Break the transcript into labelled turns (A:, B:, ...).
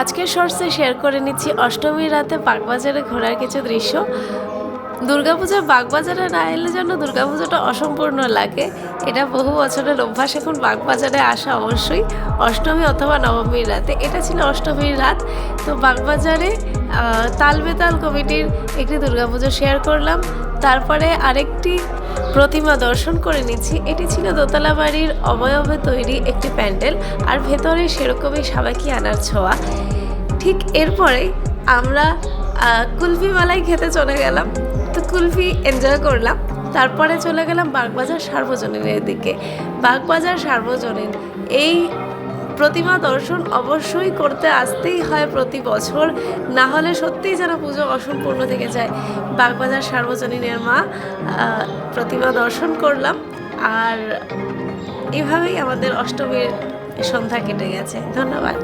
A: আজকের শর্টসে শেয়ার করে নিচ্ছি অষ্টমীর রাতে বাগবাজারে ঘোরার কিছু দৃশ্য। দুর্গাপূজা বাগবাজারে না এলে যেন দুর্গাপূজাটা অসম্পূর্ণ লাগে। এটা বহু বছরের অভ্যাস, এখন বাগবাজারে আসা অবশ্যই অষ্টমী অথবা নবমীর রাতে। এটা ছিল অষ্টমীর রাত। তো বাগবাজারে তালবেতাল কমিটির একটি দুর্গাপুজো শেয়ার করলাম। তারপরে আরেকটি প্রতিমা দর্শন করে নিচ্ছি। এটি ছিল দোতলা বাড়ির অবয়বে তৈরি একটি প্যান্ডেল, আর ভেতরে সেরকমই সাবাকি আনার ছোঁয়া। ঠিক এরপরে আমরা কুলফি মালাই খেতে চলে গেলাম। তো কুলফি এনজয় করলাম। তারপরে চলে গেলাম বাগবাজার সার্বজনীনের দিকে। বাগবাজার সার্বজনীন এই প্রতিমা দর্শন অবশ্যই করতে আসতেই হয় প্রতি বছর। না হলে সত্যিই যেন পুজো অসম্পূর্ণ থেকে যায়। বাগবাজার সার্বজনীনের মা প্রতিমা দর্শন করলাম। আর এভাবেই আমাদের অষ্টমীর সন্ধ্যা কেটে গেছে। ধন্যবাদ।